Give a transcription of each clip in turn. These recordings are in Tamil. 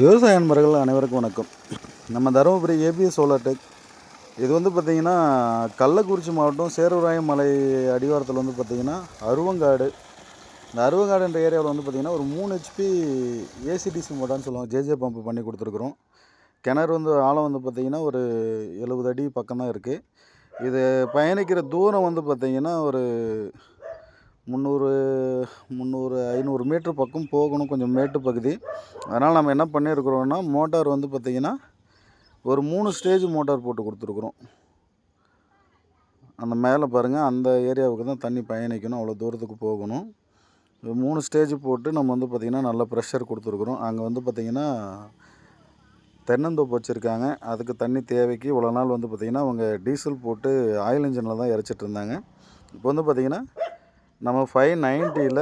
விவசாய நண்பர்கள் அனைவருக்கும் வணக்கம். நம்ம தருமபுரி ஏபிஎஸ் சோலார் டெக் இது வந்து பார்த்திங்கன்னா கள்ளக்குறிச்சி மாவட்டம் சேருராயம் மலை அடிவாரத்தில் வந்து பார்த்திங்கன்னா அருவங்காடு. இந்த அருவங்காடுன்ற ஏரியாவில் வந்து பார்த்திங்கன்னா ஒரு மூணு ஹெச்பி ஏசிடிசி மோட்டார்னு சொல்லுவாங்க. ஜேஜே பம்ப் பண்ணி கொடுத்துருக்குறோம். கிணறு வந்து ஆழம் வந்து பார்த்திங்கன்னா ஒரு எழுபது அடி பக்கம் தான் இருக்குது இது பயணிக்கிற தூரம் வந்து பார்த்திங்கன்னா ஒரு முந்நூறு முந்நூறு ஐநூறு மீட்ரு பக்கம் போகணும் கொஞ்சம் மேட்டு பகுதி. அதனால் நம்ம என்ன பண்ணியிருக்கிறோன்னா மோட்டார் வந்து பார்த்திங்கன்னா ஒரு மூணு ஸ்டேஜ் மோட்டார் போட்டு கொடுத்துருக்குறோம். அந்த மேலே பாருங்கள் அந்த ஏரியாவுக்கு தான் தண்ணி பயணிக்கணும் அவ்வளோ தூரத்துக்கு போகணும். மூணு ஸ்டேஜ் போட்டு நம்ம வந்து பார்த்திங்கன்னா நல்ல ப்ரெஷர் கொடுத்துருக்குறோம். அங்கே வந்து பார்த்திங்கன்னா தென்னந்தோப்பு வச்சுருக்காங்க. அதுக்கு தண்ணி தேவைக்கு இவ்வளோ நாள் வந்து பார்த்திங்கன்னா அவங்க டீசல் போட்டு ஆயில் இன்ஜினில் தான் இறச்சிட்டு இருந்தாங்க. இப்போ வந்து பார்த்திங்கன்னா நம்ம ஃபைவ் நைன்ட்டியில்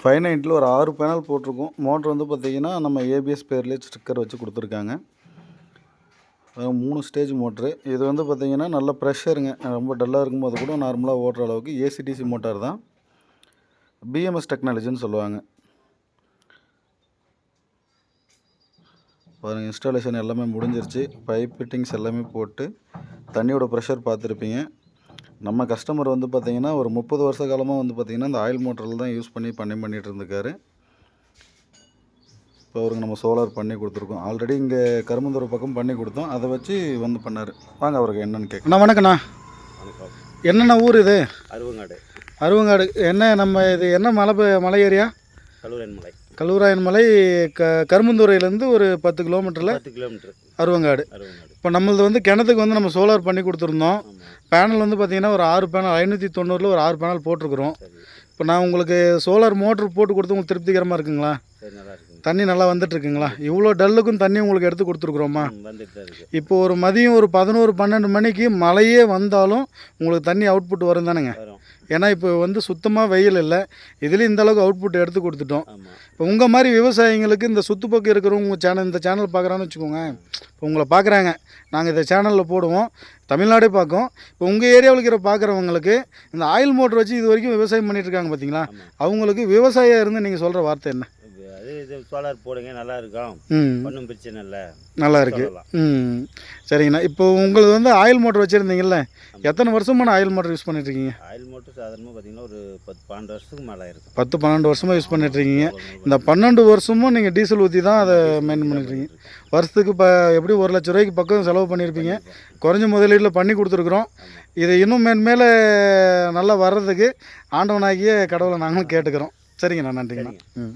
ஃபைவ் நைன்ட்டியில் ஒரு ஆறு பேனல் போட்டிருக்கோம். மோட்ரு வந்து பார்த்திங்கன்னா நம்ம ஏபிஎஸ் பேர்லேயே ஸ்டிக்கர் வச்சு கொடுத்துருக்காங்க. மூணு ஸ்டேஜ் மோட்ரு இது வந்து பார்த்திங்கன்னா நல்ல ப்ரெஷருங்க ரொம்ப டல்லாக இருக்கும்போது கூட நார்மலாக ஓடுற அளவுக்கு ஏசிடிசி மோட்டார் தான். பிஎம்எஸ் டெக்னாலஜின்னு சொல்லுவாங்க. பாருங்கள் இன்ஸ்டாலேஷன் எல்லாமே முடிஞ்சிருச்சு. பைப் ஃபிட்டிங்ஸ் எல்லாமே போட்டு தண்ணியோட ப்ரெஷர் பார்த்துருப்பீங்க. நம்ம கஸ்டமர் வந்து பார்த்திங்கன்னா ஒரு முப்பது வருஷ காலமாக வந்து பார்த்திங்கன்னா இந்த ஆயில் மோட்டரில் தான் யூஸ் பண்ணி பண்ணி பண்ணிகிட்டு இருந்திருக்காரு இப்போ அவருக்கு நம்ம சோலார் பண்ணி கொடுத்துருக்கோம். ஆல்ரெடி இங்கே கருமந்தூர் பக்கம் பண்ணி கொடுத்தோம். அதை வச்சு வந்து பண்ணார். வாங்க அவருக்கு என்னன்னு கேட்க அண்ணா வணக்கண்ணா வணக்கம். என்னென்ன ஊர் இது? அருவங்காடு. அருவங்காடு. என்ன நம்ம இது என்ன மலை மலை ஏரியா? கல்லூரன் மலை. கல்லூராயன் மலை க கரும்புந்துறையிலேருந்து ஒரு பத்து கிலோமீட்டரில் பத்து கிலோமீட்டர். அருவங்காடு. அருவங்காடு. இப்போ நம்மளது வந்து கிணத்துக்கு வந்து நம்ம சோலார் பண்ணி கொடுத்துருந்தோம். பேனல் வந்து பார்த்திங்கன்னா ஒரு ஆறு பேனல் ஐநூற்றி தொண்ணூறில் ஒரு ஆறு பேனல் போட்டிருக்கிறோம். இப்போ நான் உங்களுக்கு சோலார் மோட்ரு போட்டு கொடுத்து உங்களுக்கு திருப்திகரமாக இருக்குங்களா? தண்ணி நல்லா வந்துட்டு இருக்குங்களா? இவ்வளோ டல்லுக்கும் தண்ணி உங்களுக்கு எடுத்து கொடுத்துருக்குறோமா? ம், வந்துட்டு தான் இருக்கு. இப்போ ஒரு மதியம் ஒரு பதினோரு பன்னெண்டு மணிக்கு மழையே வந்தாலும் உங்களுக்கு தண்ணி அவுட்புட் வரும் தானேங்க? ஏன்னா இப்போ வந்து சுத்தமாக வெயில் இல்லை. இதுலேயும் இந்த அளவுக்கு அவுட்புட் எடுத்து கொடுத்துட்டோம். இப்போ உங்கள் மாதிரி விவசாயிங்களுக்கு இந்த சுற்றுப்பக்கம் இருக்கிறவங்க சேனல் இந்த சேனல் பார்க்குறான்னு வச்சுக்கோங்க. இப்போ உங்களை பார்க்குறாங்க நாங்கள் இந்த சேனலில் போடுவோம். தமிழ்நாடே பார்க்கும் இப்போ உங்கள் ஏரியாவில் இருக்கிற பார்க்குறவங்களுக்கு இந்த ஆயில் மோட்டர் வச்சு இது வரைக்கும் விவசாயம் பண்ணிட்டு இருக்காங்க பார்த்தீங்களா அவங்களுக்கு விவசாயியாக இருந்து நீங்கள் சொல்கிற வார்த்தை என்ன? இது சோலார் போடுங்க நல்லா இருக்கும் ஒன்றும் பிரச்சனை இல்லை. நல்லா இருக்கு ம். சரிங்கண்ணா. இப்போ உங்களுக்கு வந்து ஆயில் மோட்டர் வச்சுருந்தீங்கல்ல? எத்தனை வருஷமான ஆயில் மோட்டர் யூஸ் பண்ணிட்டு இருக்கீங்க ஆயில் மோட்டர் சாதாரணமாக பார்த்தீங்கன்னா ஒரு பத்து பன்னெண்டு வருஷத்துக்கு மேலே இருக்கும் பத்து பன்னெண்டு வருஷமாக யூஸ் பண்ணிட்டு இருக்கீங்க இந்த பன்னெண்டு வருஷமும் நீங்கள் டீசல் ஊற்றி தான் அதை மெயின்டைன் பண்ணிருக்கீங்க வருஷத்துக்கு இப்போ எப்படி ஒரு லட்ச ரூபாய்க்கு பக்கம் செலவு பண்ணியிருப்பீங்க. குறைஞ்ச முதலீட்டில் பண்ணி கொடுத்துருக்குறோம். இது இன்னும் மேன்மேலே நல்லா வர்றதுக்கு ஆண்டவனாகிய கடவுளை நாங்களும் கேட்டுக்கிறோம். சரிங்கண்ணா. நன்றிங்கண்ணா. ம்.